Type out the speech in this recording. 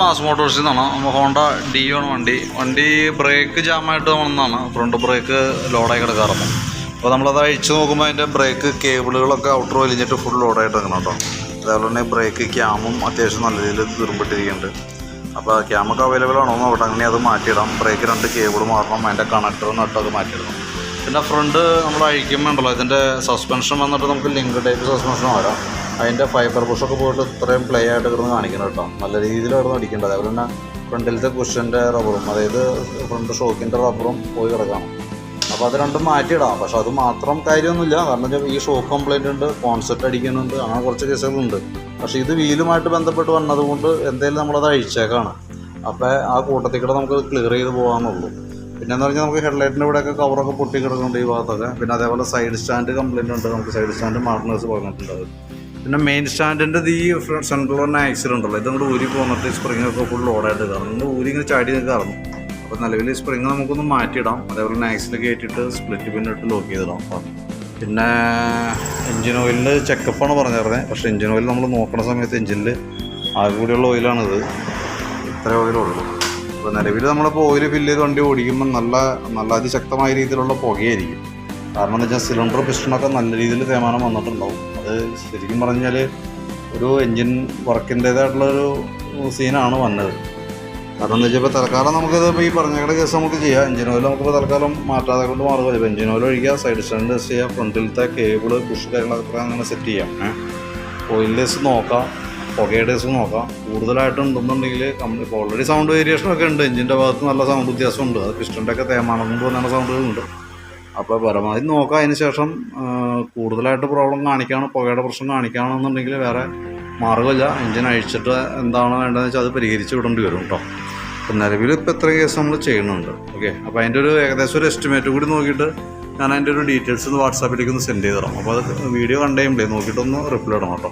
Mass മോട്ടോഴ്സിൽ നിന്നാണ്. നമ്മൾ Honda D ആണ് വണ്ടി വണ്ടി ബ്രേക്ക് ജാമായിട്ട് വന്നതാണ്. ഫ്രണ്ട് ബ്രേക്ക് ലോഡായി കിടക്കാറുണ്ട്. അപ്പോൾ നമ്മളത് അഴിച്ച് നോക്കുമ്പോൾ അതിന്റെ ബ്രേക്ക് കേബിളുകളൊക്കെ ഔട്ടർ വലിഞ്ഞിട്ട് ഫുൾ ലോഡായിട്ട് ഇറങ്ങണം കേട്ടോ. അതേപോലെ തന്നെ ബ്രേക്ക് ക്യാമും അത്യാവശ്യം നല്ല രീതിയിൽ തുരുമ്പിട്ടിരിക്കുന്നുണ്ട് അപ്പോൾ ക്യാമൊക്കെ അവൈലബിൾ ആണോ നോക്കട്ടെ. അങ്ങനെ അത് മാറ്റിയിടാം. ബ്രേക്ക് രണ്ട് കേബിൾ മാറണം. അതിന്റെ കണക്ടർ നട്ടൊക്കെ മാറ്റിയിടണം. പിന്നെ ഫ്രണ്ട് നമ്മൾ അഴിക്കുമ്പോൾ ഉണ്ടല്ലോ ഇതിന്റെ സസ്പെൻഷൻ വന്നിട്ട് നമുക്ക് ലിങ്ക് ടൈപ്പ് സസ്പെൻഷൻ വരാം. അതിന്റെ ഫൈബർ ബുഷൊക്കെ പോയിട്ട് ഇത്രയും പ്ലേ ആയിട്ട് കിടന്ന് കാണിക്കണം കേട്ടോ. നല്ല രീതിയിൽ കിടന്ന് അടിക്കേണ്ടത്. അതുപോലെ തന്നെ ഫ്രണ്ടിലത്തെ കുഷന്റെ റബ്ബറും അതായത് ഫ്രണ്ട് ഷോക്കിന്റെ റബ്ബറും പോയി കിടക്കണം. അപ്പോൾ അത് രണ്ടും മാറ്റിയിടാം. പക്ഷെ അത് മാത്രം കാര്യമൊന്നുമില്ല. കാരണം വെച്ചാൽ ഈ ഷോക്ക് കംപ്ലൈന്റ് ഉണ്ട് കോൺസെപ്റ്റ് അടിക്കുന്നുണ്ട് അങ്ങനെ കുറച്ച് കേസുകളുണ്ട്. പക്ഷേ ഇത് വീലുമായിട്ട് ബന്ധപ്പെട്ട് വന്നതുകൊണ്ട് എന്തായാലും നമ്മളത് അഴിച്ചേക്കാണ്. അപ്പോൾ ആ കൂട്ടത്തിൽ കൂടെ നമുക്ക് ക്ലിയർ ചെയ്ത് പോകാമെന്നുള്ളൂ പിന്നെ എന്ന് പറഞ്ഞാൽ നമുക്ക് ഹെഡ്ലൈറ്റിന്റെ ഇവിടെയൊക്കെ കവറൊക്കെ പൊട്ടി കിടക്കുന്നുണ്ട് ഈ ഭാഗത്തൊക്കെ. പിന്നെ അതേപോലെ സൈഡ് സ്റ്റാൻഡ് കംപ്ലൈന്റ് ഉണ്ട്. നമുക്ക് സൈഡ് സ്റ്റാൻഡ് മാർണേഴ്സ് പറഞ്ഞിട്ടുണ്ട് അത് പിന്നെ മെയിൻ സ്റ്റാൻഡിന്റെ ഈ സെൻട്രൽ തന്നെ ആക്സിഡന്റ് ഉണ്ടല്ലോ. ഇതങ്ങോട്ട് ഊരി പോന്നിട്ട് സ്പ്രിംഗ് ഒക്കെ ഫുൾ ലോഡായിട്ട് ഇത്. ഊരി ഇങ്ങനെ ചാടി കയറണം അപ്പോൾ നിലവിൽ സ്പ്രിങ് നമുക്കൊന്ന് മാറ്റിയിടാം. അതേപോലെ തന്നെ ആക്സിൽ കയറ്റിയിട്ട് സ്പ്ലിറ്റ് പിന്നിട്ട് ലോക്ക് ചെയ്തിടാം. അപ്പം പിന്നെ എൻജിൻ ഓയിലിന്റെ ചെക്കപ്പാണ് പറഞ്ഞിരുന്നത് പക്ഷേ എഞ്ചിൻ ഓയിൽ നമ്മൾ നോക്കുന്ന സമയത്ത് എൻജിനിൽ ആകെ കൂടിയുള്ള ഓയിലാണിത് ഇത്ര ഓയിലുള്ളൂ അപ്പോൾ നിലവിൽ നമ്മളിപ്പോൾ ഓയിൽ ഫില്ല് ചെയ്ത് വണ്ടി ഓടിക്കുമ്പോൾ നല്ല നല്ല അതിശക്തമായ രീതിയിലുള്ള പുകയായിരിക്കും. കാരണം എന്താ വെച്ചാൽ സിലിണ്ടർ പിസ്റ്റണൊക്കെ നല്ല രീതിയിൽ തേമാനം വന്നിട്ടുണ്ടാവും. അത് ശരിക്കും പറഞ്ഞാൽ ഒരു എൻജിൻ വർക്കിന്റേതായിട്ടുള്ളൊരു സീനാണ് വന്നത്. കാരണം എന്താ വെച്ചാൽ ഇപ്പോൾ തൽക്കാലം നമുക്കിത് ഇപ്പോൾ ഈ പറഞ്ഞ കേസ് നമുക്ക് ചെയ്യാം. എഞ്ചിൻ ഓയിൽ നമുക്കിപ്പോൾ തൽക്കാലം മാറ്റാതെ കൊണ്ട് മാറുക ഇപ്പോൾ എഞ്ചിൻ ഓയിൽ ഒഴിക്കുക സൈഡ് സ്റ്റാൻഡ് ടെസ്റ്റ് ചെയ്യുക ഫ്രണ്ടിലത്തെ കേബിൾ പുഷ് കാര്യങ്ങളൊക്കെ അങ്ങനെ സെറ്റ് ചെയ്യാം. ഓയിൽ ലെസ് നോക്കാം പുകയുടെ ലേസ് നോക്കാം. കൂടുതലായിട്ടുണ്ടെന്നുണ്ടെങ്കിൽ കമ്പനി ഇപ്പോൾ ഓൾറെഡി സൗണ്ട് വേരിയേഷനൊക്കെ ഉണ്ട്. എഞ്ചിന്റെ ഭാഗത്ത് നല്ല സൗണ്ട് വ്യത്യാസമുണ്ട്. അത് പിസ്റ്റന്റെ ഒക്കെ കൊണ്ട് വന്ന സൗണ്ടുകളുണ്ട് അപ്പോൾ പരമാവധി നോക്കുക അതിന് ശേഷം കൂടുതലായിട്ട് പ്രോബ്ലം കാണിക്കുകയാണ് പുകയുടെ പ്രശ്നം കാണിക്കുകയാണെന്നുണ്ടെങ്കിൽ വേറെ മാർഗമില്ല. എഞ്ചിൻ അഴിച്ചിട്ട് എന്താണ് വേണ്ടതെന്ന് വെച്ചാൽ അത് പരിഹരിച്ച് വിടേണ്ടി വരും കേട്ടോ അപ്പം നിലവിൽ ഇപ്പോൾ എത്ര കേസ് നമ്മൾ ചെയ്യുന്നുണ്ട്. ഓക്കെ അപ്പോൾ അതിന്റെ ഒരു ഏകദേശം ഒരു എസ്റ്റിമേറ്റ് കൂടി നോക്കിയിട്ട് ഞാൻ അതിന്റെ ഒരു ഡീറ്റെയിൽസ് വാട്സാപ്പിലേക്ക് ഒന്ന് സെൻഡ് ചെയ്ത് തരാം. അപ്പോൾ അത് വീഡിയോ കണ്ടു കഴിയുമ്പോഴേ നോക്കിയിട്ടൊന്ന് റിപ്ലൈ ഇടണം കേട്ടോ